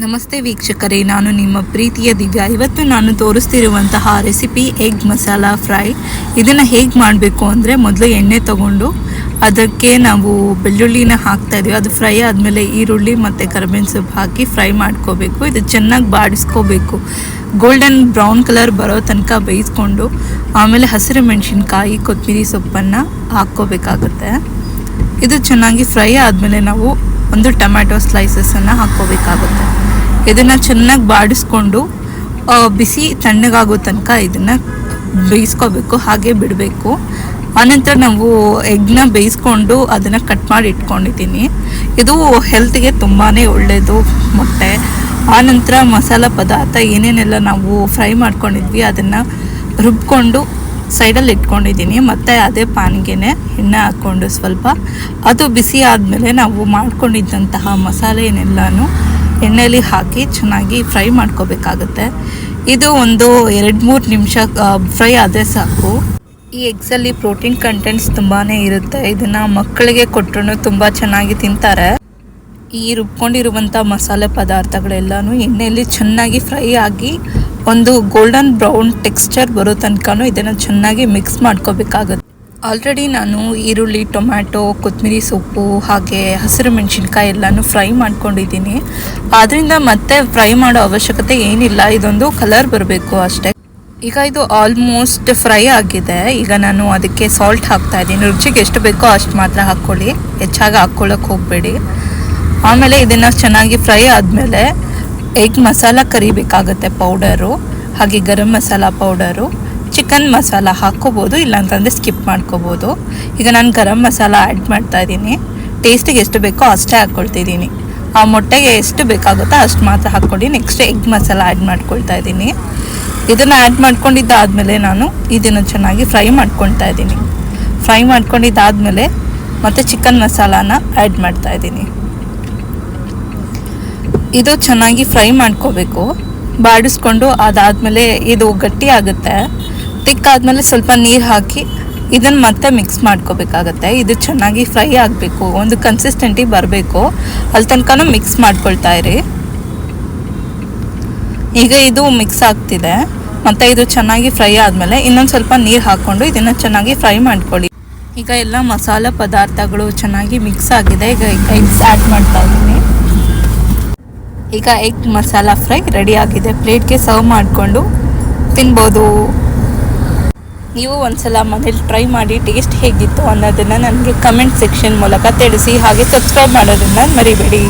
ನಮಸ್ತೆ ವೀಕ್ಷಕರೇ, ನಾನು ನಿಮ್ಮ ಪ್ರೀತಿಯ ದಿವ್ಯಾ. ಇವತ್ತು ನಾನು ತೋರಿಸ್ತಿರುವಂತಹ ರೆಸಿಪಿ ಎಗ್ ಮಸಾಲ ಫ್ರೈ ಇದನ್ನು ಹೇಗೆ ಮಾಡಬೇಕು ಅಂದರೆ ಮೊದಲು ಎಣ್ಣೆ ತಗೊಂಡು ಅದಕ್ಕೆ ನಾವು ಬೆಳ್ಳುಳ್ಳಿನ ಹಾಕ್ತಾ ಇದೀವಿ. ಅದು ಫ್ರೈ ಆದಮೇಲೆ ಈರುಳ್ಳಿ ಮತ್ತು ಕರಿಬೇವಿನ ಸೊಪ್ಪು ಹಾಕಿ ಫ್ರೈ ಮಾಡ್ಕೋಬೇಕು. ಇದು ಚೆನ್ನಾಗಿ ಬಾಡಿಸ್ಕೋಬೇಕು. ಗೋಲ್ಡನ್ ಬ್ರೌನ್ ಕಲರ್ ಬರೋ ತನಕ ಬೇಯಿಸ್ಕೊಂಡು ಆಮೇಲೆ ಹಸಿರು ಮೆಣಸಿನ್ಕಾಯಿ ಕೊತ್ತಂಬರಿ ಸೊಪ್ಪನ್ನು ಹಾಕ್ಕೋಬೇಕಾಗುತ್ತೆ. ಇದು ಚೆನ್ನಾಗಿ ಫ್ರೈ ಆದಮೇಲೆ ನಾವು ಒಂದು ಟೊಮ್ಯಾಟೊ ಸ್ಲೈಸಸನ್ನು ಹಾಕ್ಕೋಬೇಕಾಗುತ್ತೆ. ಇದನ್ನು ಚೆನ್ನಾಗಿ ಬಾಡಿಸ್ಕೊಂಡು ಬಿಸಿ ತಣ್ಣಗಾಗೋ ತನಕ ಇದನ್ನು ಬೇಯಿಸ್ಕೋಬೇಕು, ಹಾಗೆ ಬಿಡಬೇಕು. ಆನಂತರ ನಾವು ಎಗ್ನ ಬೇಯಿಸ್ಕೊಂಡು ಅದನ್ನು ಕಟ್ ಮಾಡಿ ಇಟ್ಕೊಂಡಿದ್ದೀನಿ. ಇದು ಹೆಲ್ತ್ಗೆ ತುಂಬಾ ಒಳ್ಳೆಯದು ಮೊಟ್ಟೆ. ಆನಂತರ ಮಸಾಲ ಪದಾರ್ಥ ಏನೇನೆಲ್ಲ ನಾವು ಫ್ರೈ ಮಾಡ್ಕೊಂಡಿದ್ವಿ, ಅದನ್ನು ರುಬ್ಕೊಂಡು ಸೈಡಲ್ಲಿ ಇಟ್ಕೊಂಡಿದ್ದೀನಿ. ಮತ್ತು ಅದೇ ಪಾನಿಗೆನೆ ಎಣ್ಣೆ ಹಾಕ್ಕೊಂಡು ಸ್ವಲ್ಪ ಅದು ಬಿಸಿ ಆದಮೇಲೆ ನಾವು ಮಾಡ್ಕೊಂಡಿದ್ದಂತಹ ಮಸಾಲೆನೆಲ್ಲನೂ ಎಣ್ಣೆಯಲ್ಲಿ ಹಾಕಿ ಚೆನ್ನಾಗಿ ಫ್ರೈ ಮಾಡ್ಕೋಬೇಕಾಗುತ್ತೆ. ಇದು ಒಂದು ಎರಡು ಮೂರು ನಿಮಿಷ ಫ್ರೈ ಆದರೆ ಸಾಕು. ಈ ಎಗ್ಸಲ್ಲಿ ಪ್ರೋಟೀನ್ ಕಂಟೆಂಟ್ಸ್ ತುಂಬಾ ಇರುತ್ತೆ. ಇದನ್ನು ಮಕ್ಕಳಿಗೆ ಕೊಟ್ಟರು ತುಂಬ ಚೆನ್ನಾಗಿ ತಿಂತಾರೆ. ಈ ರುಬ್ಕೊಂಡಿರುವಂಥ ಮಸಾಲೆ ಪದಾರ್ಥಗಳೆಲ್ಲನೂ ಎಣ್ಣೆಯಲ್ಲಿ ಚೆನ್ನಾಗಿ ಫ್ರೈ ಆಗಿ ಒಂದು ಗೋಲ್ಡನ್ ಬ್ರೌನ್ ಟೆಕ್ಸ್ಚರ್ ಬರೋ ತನಕನೂ ಇದನ್ನು ಚೆನ್ನಾಗಿ ಮಿಕ್ಸ್ ಮಾಡ್ಕೋಬೇಕಾಗುತ್ತೆ. ಆಲ್ರೆಡಿ ನಾನು ಈರುಳ್ಳಿ, ಟೊಮ್ಯಾಟೊ ಕೊತ್ತಂಬರಿ ಸೊಪ್ಪು, ಹಾಗೆ ಹಸಿರು ಮೆಣಸಿನ್ಕಾಯಿ ಎಲ್ಲನೂ ಫ್ರೈ ಮಾಡ್ಕೊಂಡಿದ್ದೀನಿ. ಆದ್ದರಿಂದ ಮತ್ತೆ ಫ್ರೈ ಮಾಡೋ ಅವಶ್ಯಕತೆ ಏನಿಲ್ಲ, ಇದೊಂದು ಕಲರ್ ಬರಬೇಕು ಅಷ್ಟೇ. ಈಗ ಇದು ಆಲ್ಮೋಸ್ಟ್ ಫ್ರೈ ಆಗಿದೆ. ಈಗ ನಾನು ಅದಕ್ಕೆ ಸಾಲ್ಟ್ ಹಾಕ್ತಾ ಇದ್ದೀನಿ. ರುಚಿಗೆ ಎಷ್ಟು ಬೇಕೋ ಅಷ್ಟು ಮಾತ್ರ ಹಾಕ್ಕೊಳ್ಳಿ. ಹೆಚ್ಚಾಗಿ ಹಾಕ್ಕೊಳ್ಳೋಕೆ ಹೋಗಬೇಡಿ. ಆಮೇಲೆ ಇದನ್ನು ಚೆನ್ನಾಗಿ ಫ್ರೈ ಆದಮೇಲೆ ಎಗ್ ಮಸಾಲ ಕರಿಬೇಕಾಗುತ್ತೆ ಪೌಡರು ಹಾಗೆ ಗರಂ ಮಸಾಲ ಪೌಡರು ಚಿಕನ್ ಮಸಾಲ ಹಾಕ್ಕೋಬೋದು, ಇಲ್ಲಾಂತಂದರೆ ಸ್ಕಿಪ್ ಮಾಡ್ಕೋಬೋದು. ಈಗ ನಾನು ಗರಂ ಮಸಾಲ ಆ್ಯಡ್ ಮಾಡ್ತಾ ಇದ್ದೀನಿ. ಟೇಸ್ಟಿಗೆ ಎಷ್ಟು ಬೇಕೋ ಅಷ್ಟೇ ಹಾಕ್ಕೊಳ್ತಿದ್ದೀನಿ. ಆ ಮೊಟ್ಟೆಗೆ ಎಷ್ಟು ಬೇಕಾಗುತ್ತೋ ಅಷ್ಟು ಮಾತ್ರ ಹಾಕ್ಕೊಂಡು ನೆಕ್ಸ್ಟ್ ಎಗ್ ಮಸಾಲ ಆ್ಯಡ್ ಮಾಡ್ಕೊಳ್ತಾ ಇದ್ದೀನಿ. ಇದನ್ನು ಆ್ಯಡ್ ಮಾಡ್ಕೊಂಡಿದ್ದಾದಮೇಲೆ ನಾನು ಇದನ್ನು ಚೆನ್ನಾಗಿ ಫ್ರೈ ಮಾಡ್ಕೊಳ್ತಾ ಇದ್ದೀನಿ. ಫ್ರೈ ಮಾಡ್ಕೊಂಡಿದ್ದಾದಮೇಲೆ ಮತ್ತು ಚಿಕನ್ ಮಸಾಲಾನ ಆ್ಯಡ್ ಮಾಡ್ತಾ ಇದ್ದೀನಿ. ಇದು ಚೆನ್ನಾಗಿ ಫ್ರೈ ಮಾಡ್ಕೋಬೇಕು. ಬಾಡಿಸ್ಕೊಂಡು ಅದಾದಮೇಲೆ ಇದು ಗಟ್ಟಿ ಆಗುತ್ತೆ. ತಿಕ್ಕಾದ್ಮೇಲೆ ಸ್ವಲ್ಪ ನೀರು ಹಾಕಿ ಇದನ್ನು ಮತ್ತೆ ಮಿಕ್ಸ್ ಮಾಡ್ಕೋಬೇಕಾಗತ್ತೆ. ಇದು ಚೆನ್ನಾಗಿ ಫ್ರೈ ಆಗಬೇಕು. ಒಂದು ಕನ್ಸಿಸ್ಟೆಂಟಿಗೆ ಬರಬೇಕು. ಅಲ್ಲಿ ತನಕನೂ ಮಿಕ್ಸ್ ಮಾಡ್ಕೊಳ್ತಾ ಇರಿ. ಈಗ ಇದು ಮಿಕ್ಸ್ ಆಗ್ತಿದೆ. ಮತ್ತು ಇದು ಚೆನ್ನಾಗಿ ಫ್ರೈ ಆದಮೇಲೆ ಇನ್ನೊಂದು ಸ್ವಲ್ಪ ನೀರು ಹಾಕ್ಕೊಂಡು ಇದನ್ನು ಚೆನ್ನಾಗಿ ಫ್ರೈ ಮಾಡ್ಕೊಳ್ಳಿ. ಈಗ ಎಲ್ಲ ಮಸಾಲೆ ಪದಾರ್ಥಗಳು ಚೆನ್ನಾಗಿ ಮಿಕ್ಸ್ ಆಗಿದೆ. ಈಗ ಎಗ್ಸ್ ಆ್ಯಡ್ ಮಾಡ್ತಾ ಇದ್ದೀನಿ. ಈಗ ಎಗ್ ಮಸಾಲ ಫ್ರೈ ರೆಡಿ ಆಗಿದೆ. ಪ್ಲೇಟ್ಗೆ ಸರ್ವ್ ಮಾಡಿಕೊಂಡು ತಿನ್ಬೋದು. ನೀವು ಒಂದ್ಸಲ ಮನೇಲಿ ಟ್ರೈ ಮಾಡಿ ಟೇಸ್ಟ್ ಹೇಗಿತ್ತು ಅನ್ನೋದನ್ನು ನನಗೆ ಕಮೆಂಟ್ ಸೆಕ್ಷನ್ ಮೂಲಕ ತಿಳಿಸಿ ಹಾಗೆ ಸಬ್ಸ್ಕ್ರೈಬ್ ಮಾಡೋದನ್ನು ಮರಿಬೇಡಿ.